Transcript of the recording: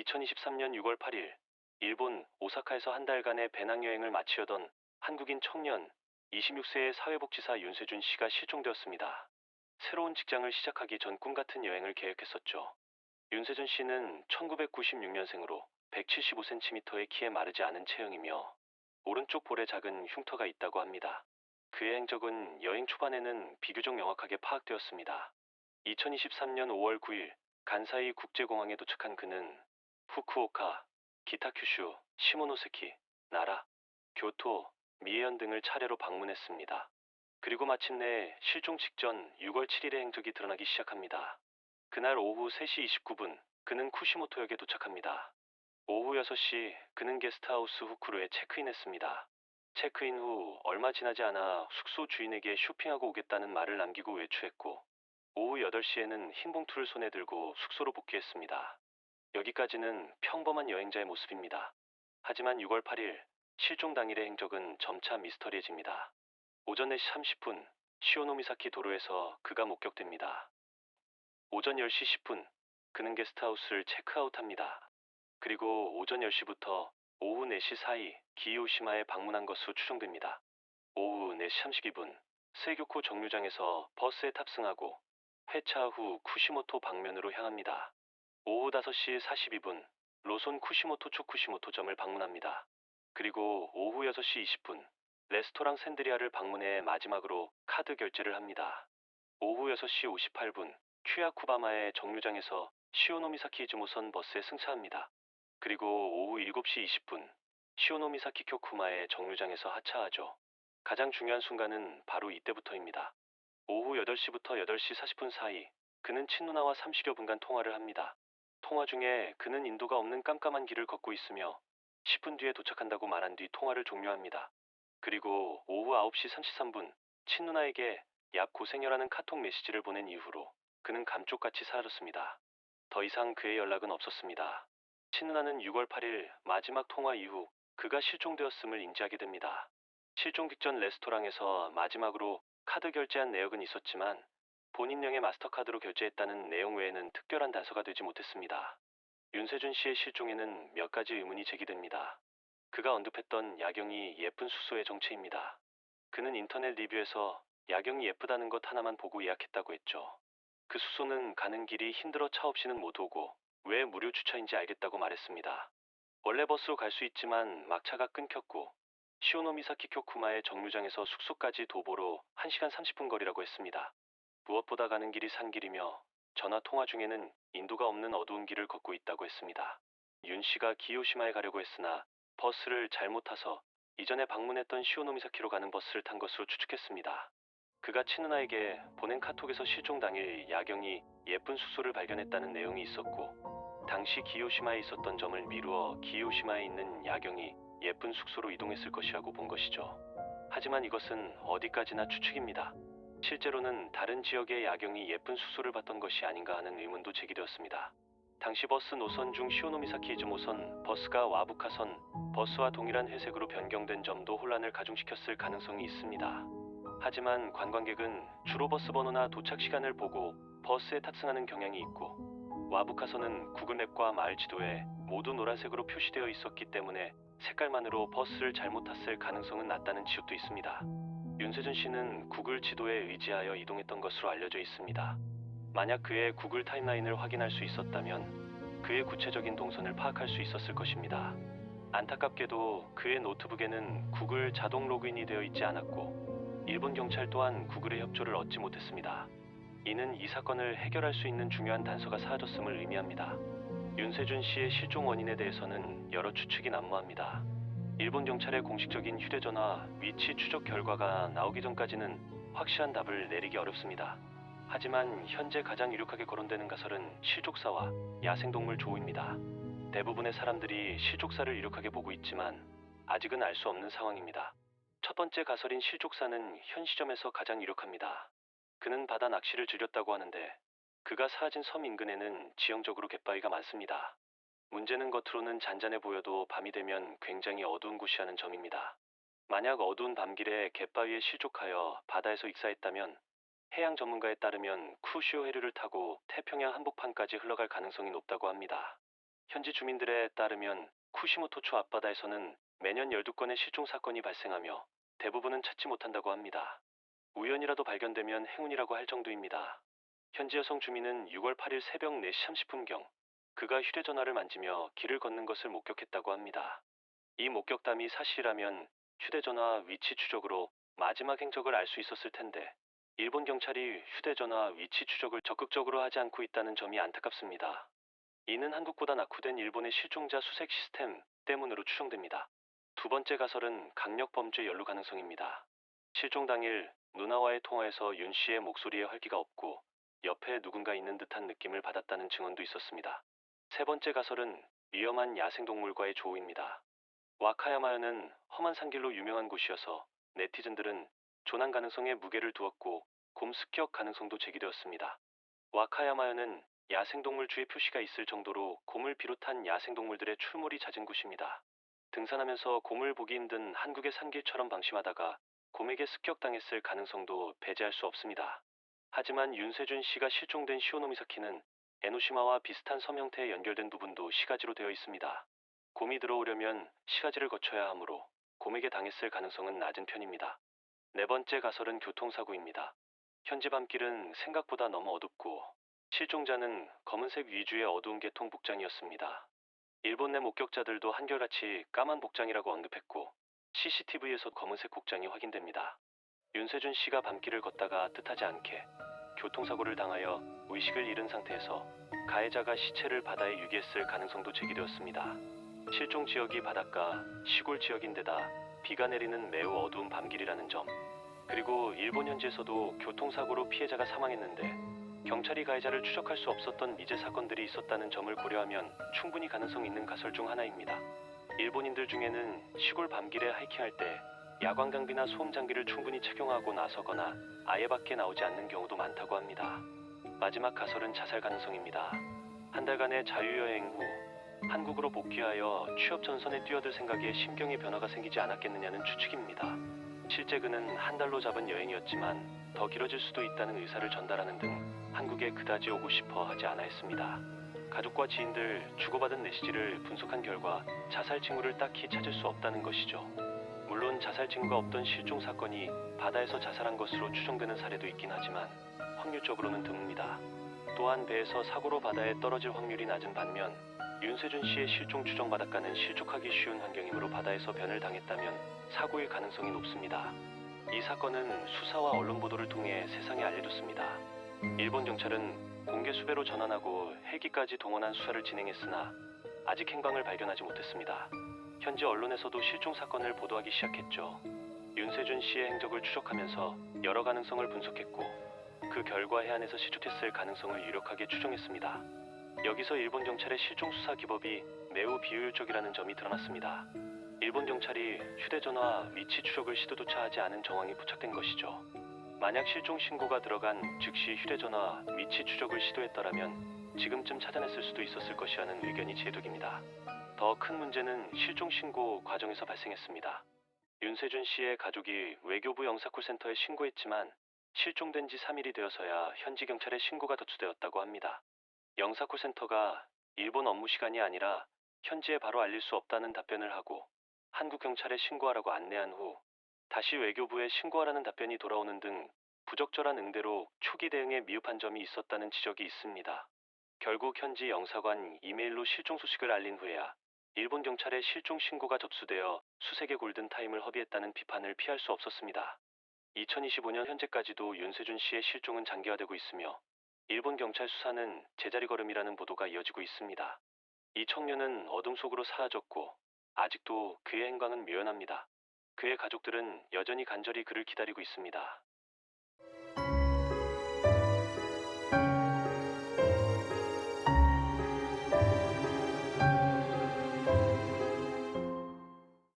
2023년 6월 8일 일본 오사카에서 한 달간의 배낭여행을 마치려던 한국인 청년 26세의 사회복지사 윤세준 씨가 실종되었습니다. 새로운 직장을 시작하기 전 꿈같은 여행을 계획했었죠. 윤세준 씨는 1996년생으로 175cm의 키에 마르지 않은 체형이며 오른쪽 볼에 작은 흉터가 있다고 합니다. 그의 행적은 여행 초반에는 비교적 명확하게 파악되었습니다. 2023년 5월 9일 간사이 국제공항에 도착한 그는 후쿠오카, 기타큐슈, 시모노세키, 나라, 교토, 미에현 등을 차례로 방문했습니다. 그리고 마침내 실종 직전 6월 7일의 행적이 드러나기 시작합니다. 그날 오후 3시 29분 그는 쿠시모토역에 도착합니다. 오후 6시 그는 게스트하우스 후쿠루에 체크인했습니다. 체크인 후 얼마 지나지 않아 숙소 주인에게 쇼핑하고 오겠다는 말을 남기고 외출했고 오후 8시에는 흰 봉투를 손에 들고 숙소로 복귀했습니다. 여기까지는 평범한 여행자의 모습입니다. 하지만 6월 8일 실종 당일의 행적은 점차 미스터리해집니다. 오전 4시 30분 시오노미사키 도로에서 그가 목격됩니다. 오전 10시 10분 그는 게스트하우스를 체크아웃합니다. 그리고 오전 10시부터 오후 4시 사이 기요시마에 방문한 것으로 추정됩니다. 오후 4시 32분 세교코 정류장에서 버스에 탑승하고 회차 후 쿠시모토 방면으로 향합니다. 오후 5시 42분 로손 쿠시모토 초쿠시모토점을 방문합니다. 그리고 오후 6시 20분 레스토랑 샌드리아를 방문해 마지막으로 카드 결제를 합니다. 오후 6시 58분 큐야쿠바마의 정류장에서 시오노미사키 이즈모선 버스에 승차합니다. 그리고 오후 7시 20분 시오노미사키 쿄쿠마의 정류장에서 하차하죠. 가장 중요한 순간은 바로 이때부터입니다. 오후 8시부터 8시 40분 사이 그는 친누나와 30여 분간 통화를 합니다. 통화 중에 그는 인도가 없는 깜깜한 길을 걷고 있으며 10분 뒤에 도착한다고 말한 뒤 통화를 종료합니다. 그리고 오후 9시 33분 친누나에게 약 고생여라는 카톡 메시지를 보낸 이후로 그는 감쪽같이 사라졌습니다. 더 이상 그의 연락은 없었습니다. 친누나는 6월 8일 마지막 통화 이후 그가 실종되었음을 인지하게 됩니다. 실종 직전 레스토랑에서 마지막으로 카드 결제한 내역은 있었지만 본인명의 마스터카드로 결제했다는 내용 외에는 특별한 단서가 되지 못했습니다. 윤세준 씨의 실종에는 몇 가지 의문이 제기됩니다. 그가 언급했던 야경이 예쁜 숙소의 정체입니다. 그는 인터넷 리뷰에서 야경이 예쁘다는 것 하나만 보고 예약했다고 했죠. 그 숙소는 가는 길이 힘들어 차 없이는 못 오고 왜 무료 주차인지 알겠다고 말했습니다. 원래 버스로 갈 수 있지만 막차가 끊겼고 시오노미사키 쿄쿠마의 정류장에서 숙소까지 도보로 1시간 30분 거리라고 했습니다. 무엇보다 가는 길이 산길이며 전화 통화 중에는 인도가 없는 어두운 길을 걷고 있다고 했습니다. 윤 씨가 기요시마에 가려고 했으나 버스를 잘못 타서 이전에 방문했던 시오노미사키로 가는 버스를 탄 것으로 추측했습니다. 그가 친누나에게 보낸 카톡에서 실종 당일 야경이 예쁜 숙소를 발견했다는 내용이 있었고 당시 기요시마에 있었던 점을 미루어 기요시마에 있는 야경이 예쁜 숙소로 이동했을 것이라고 본 것이죠. 하지만 이것은 어디까지나 추측입니다. 실제로는 다른 지역의 야경이 예쁜 숙소를 봤던 것이 아닌가 하는 의문도 제기되었습니다. 당시 버스 노선 중 시오노미사키 이즈모선 버스가 와부카선 버스와 동일한 회색으로 변경된 점도 혼란을 가중시켰을 가능성이 있습니다. 하지만 관광객은 주로 버스 번호나 도착 시간을 보고 버스에 탑승하는 경향이 있고 와부카선은 구글맵과 마을 지도에 모두 노란색으로 표시되어 있었기 때문에 색깔만으로 버스를 잘못 탔을 가능성은 낮다는 지적도 있습니다. 윤세준 씨는 구글 지도에 의지하여 이동했던 것으로 알려져 있습니다. 만약 그의 구글 타임라인을 확인할 수 있었다면 그의 구체적인 동선을 파악할 수 있었을 것입니다. 안타깝게도 그의 노트북에는 구글 자동 로그인이 되어 있지 않았고 일본 경찰 또한 구글의 협조를 얻지 못했습니다. 이는 이 사건을 해결할 수 있는 중요한 단서가 사라졌음을 의미합니다. 윤세준 씨의 실종 원인에 대해서는 여러 추측이 난무합니다. 일본 경찰의 공식적인 휴대전화 위치 추적 결과가 나오기 전까지는 확실한 답을 내리기 어렵습니다. 하지만 현재 가장 유력하게 거론되는 가설은 실족사와 야생동물 조우입니다. 대부분의 사람들이 실족사를 유력하게 보고 있지만 아직은 알 수 없는 상황입니다. 첫 번째 가설인 실족사는 현 시점에서 가장 유력합니다. 그는 바다 낚시를 즐겼다고 하는데 그가 사라진 섬 인근에는 지형적으로 갯바위가 많습니다. 문제는 겉으로는 잔잔해 보여도 밤이 되면 굉장히 어두운 곳이라는 점입니다. 만약 어두운 밤길에 갯바위에 실족하여 바다에서 익사했다면 해양 전문가에 따르면 쿠시오 해류를 타고 태평양 한복판까지 흘러갈 가능성이 높다고 합니다. 현지 주민들에 따르면 쿠시모토초 앞바다에서는 매년 12건의 실종 사건이 발생하며 대부분은 찾지 못한다고 합니다. 우연이라도 발견되면 행운이라고 할 정도입니다. 현지 여성 주민은 6월 8일 새벽 4시 30분경 그가 휴대전화를 만지며 길을 걷는 것을 목격했다고 합니다. 이 목격담이 사실이라면 휴대전화 위치 추적으로 마지막 행적을 알 수 있었을 텐데 일본 경찰이 휴대전화 위치 추적을 적극적으로 하지 않고 있다는 점이 안타깝습니다. 이는 한국보다 낙후된 일본의 실종자 수색 시스템 때문으로 추정됩니다. 두 번째 가설은 강력 범죄 연루 가능성입니다. 실종 당일 누나와의 통화에서 윤 씨의 목소리에 활기가 없고 옆에 누군가 있는 듯한 느낌을 받았다는 증언도 있었습니다. 세 번째 가설은 위험한 야생동물과의 조우입니다. 와카야마현은 험한 산길로 유명한 곳이어서 네티즌들은 조난 가능성에 무게를 두었고 곰 습격 가능성도 제기되었습니다. 와카야마현은 야생동물 주의 표시가 있을 정도로 곰을 비롯한 야생동물들의 출몰이 잦은 곳입니다. 등산하면서 곰을 보기 힘든 한국의 산길처럼 방심하다가 곰에게 습격당했을 가능성도 배제할 수 없습니다. 하지만 윤세준 씨가 실종된 시오노미사키는 에노시마와 비슷한 섬 형태에 연결된 부분도 시가지로 되어 있습니다. 곰이 들어오려면 시가지를 거쳐야 하므로 곰에게 당했을 가능성은 낮은 편입니다. 네 번째 가설은 교통사고입니다. 현지 밤길은 생각보다 너무 어둡고 실종자는 검은색 위주의 어두운 계통 복장이었습니다. 일본 내 목격자들도 한결같이 까만 복장이라고 언급했고 CCTV에서 검은색 복장이 확인됩니다. 윤세준 씨가 밤길을 걷다가 뜻하지 않게 교통사고를 당하여 의식을 잃은 상태에서 가해자가 시체를 바다에 유기했을 가능성도 제기되었습니다. 실종 지역이 바닷가 시골 지역인데다 비가 내리는 매우 어두운 밤길이라는 점 그리고 일본 현지에서도 교통사고로 피해자가 사망했는데 경찰이 가해자를 추적할 수 없었던 미제 사건들이 있었다는 점을 고려하면 충분히 가능성 있는 가설 중 하나입니다. 일본인들 중에는 시골 밤길에 하이킹할 때 야광 장비나 소음 장비를 충분히 착용하고 나서거나 아예 밖에 나오지 않는 경우도 많다고 합니다. 마지막 가설은 자살 가능성입니다. 한 달간의 자유여행 후 한국으로 복귀하여 취업 전선에 뛰어들 생각에 심경의 변화가 생기지 않았겠느냐는 추측입니다. 실제 그는 한 달로 잡은 여행이었지만 더 길어질 수도 있다는 의사를 전달하는 등 한국에 그다지 오고 싶어 하지 않아 했습니다. 가족과 지인들 주고받은 메시지를 분석한 결과 자살 징후를 딱히 찾을 수 없다는 것이죠. 물론 자살 징후가 없던 실종 사건이 바다에서 자살한 것으로 추정되는 사례도 있긴 하지만 확률적으로는 드뭅니다. 또한 배에서 사고로 바다에 떨어질 확률이 낮은 반면 윤세준 씨의 실종 추정 바닷가는 실족하기 쉬운 환경이므로 바다에서 변을 당했다면 사고일 가능성이 높습니다. 이 사건은 수사와 언론 보도를 통해 세상에 알려졌습니다. 일본 경찰은 공개 수배로 전환하고 헬기까지 동원한 수사를 진행했으나 아직 행방을 발견하지 못했습니다. 현지 언론에서도 실종 사건을 보도하기 시작했죠. 윤세준 씨의 행적을 추적하면서 여러 가능성을 분석했고 그 결과 해안에서 실족했을 가능성을 유력하게 추정했습니다. 여기서 일본 경찰의 실종 수사 기법이 매우 비효율적이라는 점이 드러났습니다. 일본 경찰이 휴대전화 위치 추적을 시도조차 하지 않은 정황이 포착된 것이죠. 만약 실종 신고가 들어간 즉시 휴대전화 위치 추적을 시도했더라면 지금쯤 찾아냈을 수도 있었을 것이라는 의견이 제독입니다. 더 큰 문제는 실종 신고 과정에서 발생했습니다. 윤세준 씨의 가족이 외교부 영사콜센터에 신고했지만 실종된 지 3일이 되어서야 현지 경찰에 신고가 접수되었다고 합니다. 영사콜센터가 일본 업무 시간이 아니라 현지에 바로 알릴 수 없다는 답변을 하고 한국 경찰에 신고하라고 안내한 후 다시 외교부에 신고하라는 답변이 돌아오는 등 부적절한 응대로 초기 대응에 미흡한 점이 있었다는 지적이 있습니다. 결국 현지 영사관 이메일로 실종 소식을 알린 후에야 일본 경찰에 실종 신고가 접수되어 수색의 골든타임을 허비했다는 비판을 피할 수 없었습니다. 2025년 현재까지도 윤세준 씨의 실종은 장기화되고 있으며 일본 경찰 수사는 제자리 걸음이라는 보도가 이어지고 있습니다. 이 청년은 어둠 속으로 사라졌고 아직도 그의 행방은 묘연합니다. 그의 가족들은 여전히 간절히 그를 기다리고 있습니다.